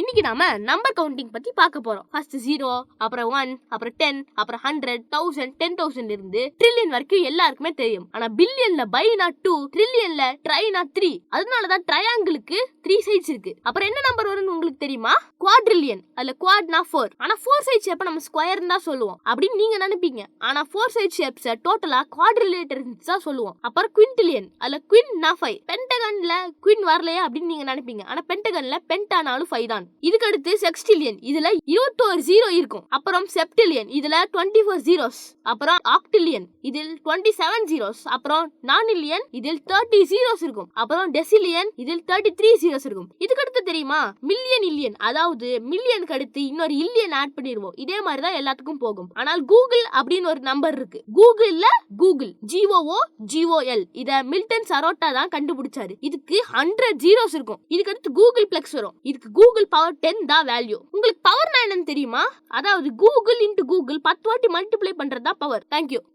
இன்னைக்கு நாம number counting பத்தி பார்க்க போறோம். ஃபர்ஸ்ட் ஜீரோ அப்புறம் ஒன் அப்புறம் டென் அப்புறம் ஹண்ட்ரட் தௌசண்ட் டென் தௌசண்ட் இருந்து ட்ரில்லியன் வரைக்கும் எல்லாருக்குமே தெரியும். ஆனா பில்லியன்ல பை நாட் டூ ட்ரில்லியன்ல ட்ரை நாட் த்ரீ அதனாலதான் ட்ரையாங்கிளுக்கு த்ரீ சைட்ஸ் இருக்கு. அப்புறம் என்ன நம்பர் வரும்னு உங்களுக்கு தெரியுமா? குவாட்ரில்லியன் அதுல குவாட்னா ஃபோர் ஆனா ஃபோர் சைட் ஷேப்பை நம்ம ஸ்கொயர் தான் சொல்லுவோம். அப்படின்னு நீங்க நினைப்பீங்க. ஆனா ஃபோர் சைட் ஷேப்ஸ் டோட்டலா குவாட்ரிலேட்டர் தான் சொல்லுவோம். அப்புறம் குவிண்டிலியன் அதுல நான் ஃபைவ் பென்டகன்ல குவின் வரலையே அப்படின்னு நீங்க நினைப்பீங்க. ஆனா பென்டகன்ல பென்டானாலும் ஃபைவ் தான். இதுக்கு அடுத்து செக்ஸ்டிலியன் இதுல இருபத்தோரு ஜீரோ இருக்கும். அப்புறம் செப்டிலியன் இதுல டுவெண்ட்டி ஃபோர் ஜீரோஸ் அப்புறம் ஆக்டிலியன் இதில் டுவெண்ட்டி செவன் ஜீரோஸ் அப்புறம் நானிலியன் இதில் தேர்ட்டி ஜீரோஸ் இருக்கும். அப்புறம் டெசிலியன் இதில் தேர்ட்டி த்ரீ ஜீரோஸ் இருக்கும். இதுக்கு அடுத்து தெரியுமா? மில்லியன் இல்லியன் அதாவது மில்லியனுக்கு அடுத்து இன்னொரு இல்லியன் ஆட் பண்ணிடுவோம். இதே மாதிரி தான் எல்லாத்துக்கும் போகும். ஆனால் கூகுள் அப்படின்னு ஒரு நம்பர் இருக்கு. கூகுள்ல Google. G O O G O L இத மில்டன் சரோட்டா தான் கண்டுபிடிச்சாரு. இதுக்கு ஹண்ட்ரட் ஜீரோஸ் இருக்கும். இதுக்கு அடுத்து கூகுள் பிளெக்ஸ் வரும். இதுக்கு கூகுள் பவர் டென் தான் வேல்யூ உங்களுக்கு பவர் என்னன்னு தெரியுமா? அதாவது கூகுள் இன்ட்டு கூகுள் பத்து வாட்டி மல்டிப்ளை பண்றது தான் பவர் தேங்க்யூ